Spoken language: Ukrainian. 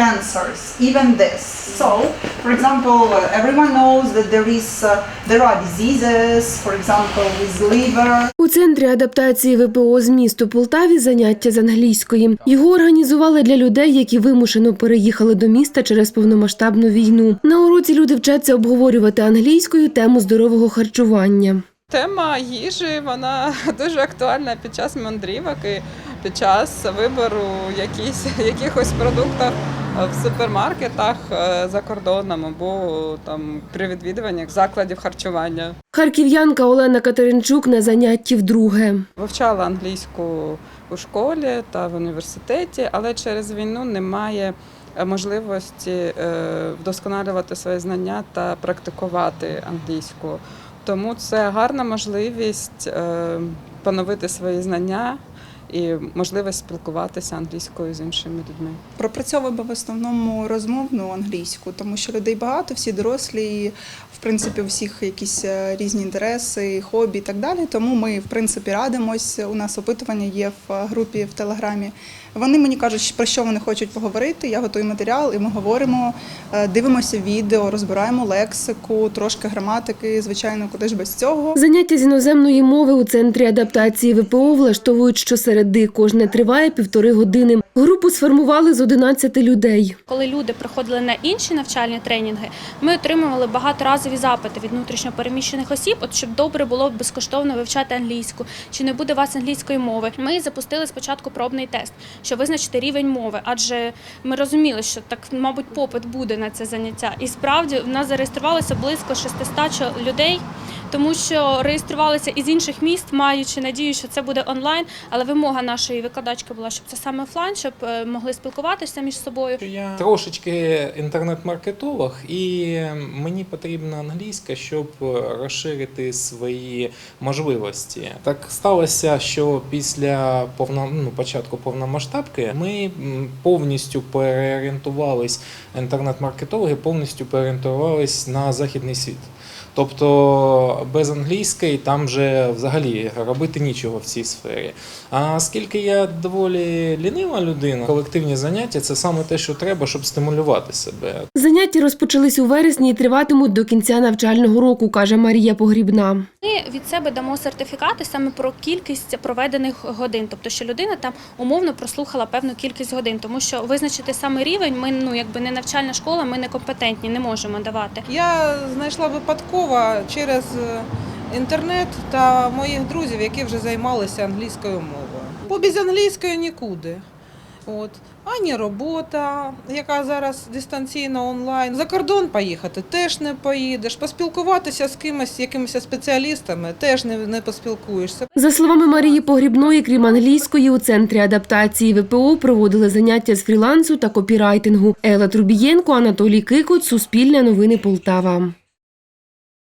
cancers, even this. So, for example, uh, everyone knows that there is uh, there are diseases, for example, with liver. У центрі адаптації ВПО з місту Полтаві заняття з англійської. Його організували для людей, які вимушено переїхали до міста через повномасштабну війну. На уроці люди вчаться обговорювати англійською тему здорового харчування. Тема їжі вона дуже актуальна під час мандрівок і під час вибору якісь, якихось продуктів в супермаркетах е, за кордоном або там при відвідуваннях закладів харчування. Харків'янка Олена Катеринчук на занятті вдруге. Вивчала англійську у школі та в університеті, але через війну немає е, можливості е, вдосконалювати свої знання та практикувати англійську. Тому це гарна можливість е, поновити свої знання і можливість спілкуватися англійською з іншими людьми. Пропрацьовуємо в основному розмовну англійську, тому що людей багато, всі дорослі, в принципі, у всіх якісь е, різні інтереси, хобі і так далі. Тому ми, в принципі, радимось. У нас опитування є в е, групі в Телеграмі. Вони мені кажуть, про що вони хочуть поговорити. Я готую матеріал, і ми говоримо, е, дивимося відео, розбираємо лексику, трошки граматики. Звичайно, куди ж без цього. Заняття з іноземної мови у центрі адаптації ВПО влаштовують щосереди. Кожне триває півтори години. Групу сформували з 11 людей. Коли люди приходили на інші навчальні тренінги, ми отримували багаторазові запити від внутрішньопереміщених осіб, от щоб добре було безкоштовно вивчати англійську, чи не буде у вас англійської мови. Ми запустили спочатку пробний тест, щоб визначити рівень мови, адже ми розуміли, що так, мабуть, попит буде на це заняття. І справді в нас зареєструвалося близько 600 людей. Тому що реєструвалися із інших міст, маючи надію, що це буде онлайн. Але вимога нашої викладачки була, щоб це саме офлайн, щоб е, могли спілкуватися між собою. Я трошечки інтернет-маркетолог, і мені потрібна англійська, щоб розширити свої можливості. Так сталося, що після повно, ну, початку повномасштабки ми повністю переорієнтувались, інтернет-маркетологи повністю переорієнтувались на західний світ. Тобто без англійської там вже взагалі робити нічого в цій сфері. А оскільки я доволі лінива людина, колективні заняття це саме те, що треба, щоб стимулювати себе. Заняття розпочались у вересні і триватимуть до кінця навчального року, каже Марія Погрібна. Ми від себе дамо сертифікати саме про кількість проведених годин, тобто що людина там умовно прослухала певну кількість годин, тому що визначити саме рівень ми ну якби не навчальна школа, ми не компетентні, не можемо давати. Я знайшла випадково через е, інтернет та моїх друзів, які вже займалися англійською мовою. Бо без англійської нікуди. От. Ані робота, яка зараз дистанційно онлайн. За кордон поїхати теж не поїдеш. Поспілкуватися з кимось, якимись спеціалістами теж не, не поспілкуєшся. За словами Марії Погрібної, крім англійської, у центрі адаптації ВПО проводили заняття з фрілансу та копірайтингу. Елла Трубієнко, Анатолій Кикот, Суспільне новини Полтава.